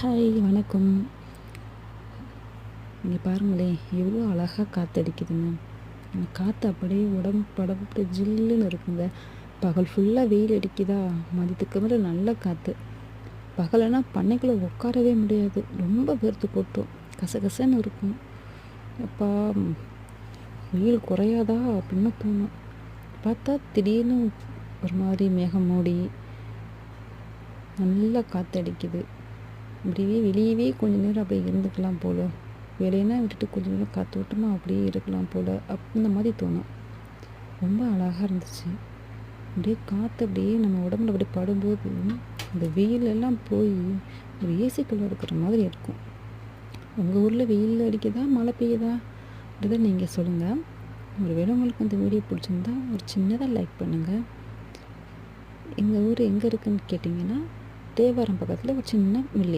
Hi வணக்கம். இங்கே பாருங்களேன் எவ்வளோ அழகாக காற்றடிக்குதுங்க அந்த காற்று அப்படியே உடம்பு படப்பட்டு ஜில்லுன்னு இருக்குங்க. பகல் ஃபுல்லாக வெயில் அடிக்குதா? மதியத்துக்கு மேலே நல்ல காற்று பகலைனா பண்ணைக்குள்ளே உட்காரவே முடியாது. ரொம்ப பேர்த்து கொட்டும் கசகசன்னு இருக்கும். அப்பா வெயில் குறையாதா அப்படின்னு தோணும். பார்த்தா திடீர்னு ஒரு மாதிரி மேகம் மூடி நல்லா காற்றடிக்குது அப்படியே வெளியவே கொஞ்ச நேரம் அப்படியே இருந்துக்கலாம் போல். வேலையெல்லாம் விட்டுட்டு கொஞ்ச நேரம் காத்தோட்டமாக அப்படியே இருக்கலாம் போல் அப் இந்த மாதிரி தோணும். ரொம்ப அழகாக இருந்துச்சு. அப்படியே காற்று அப்படியே நம்ம உடம்புல அப்படியே படும்போது அந்த வெயிலெல்லாம் போய் ஒரு ஏசிக்குள்ளே இருக்கிற மாதிரி இருக்கும். உங்கள் ஊரில் வெயில் அடிக்குதா? மழை பெய்யுதா? அப்படிதான் நீங்கள் சொல்லுங்கள் ஒரு வேளை உங்களுக்கு அந்த வீடியோ பிடிச்சிருந்தா ஒரு சின்னதாக லைக் பண்ணுங்கள் எங்கள் ஊர் எங்கே இருக்குதுன்னு கேட்டிங்கன்னா தேவாரம் பக்கத்தில் ஒரு சின்ன மில்லி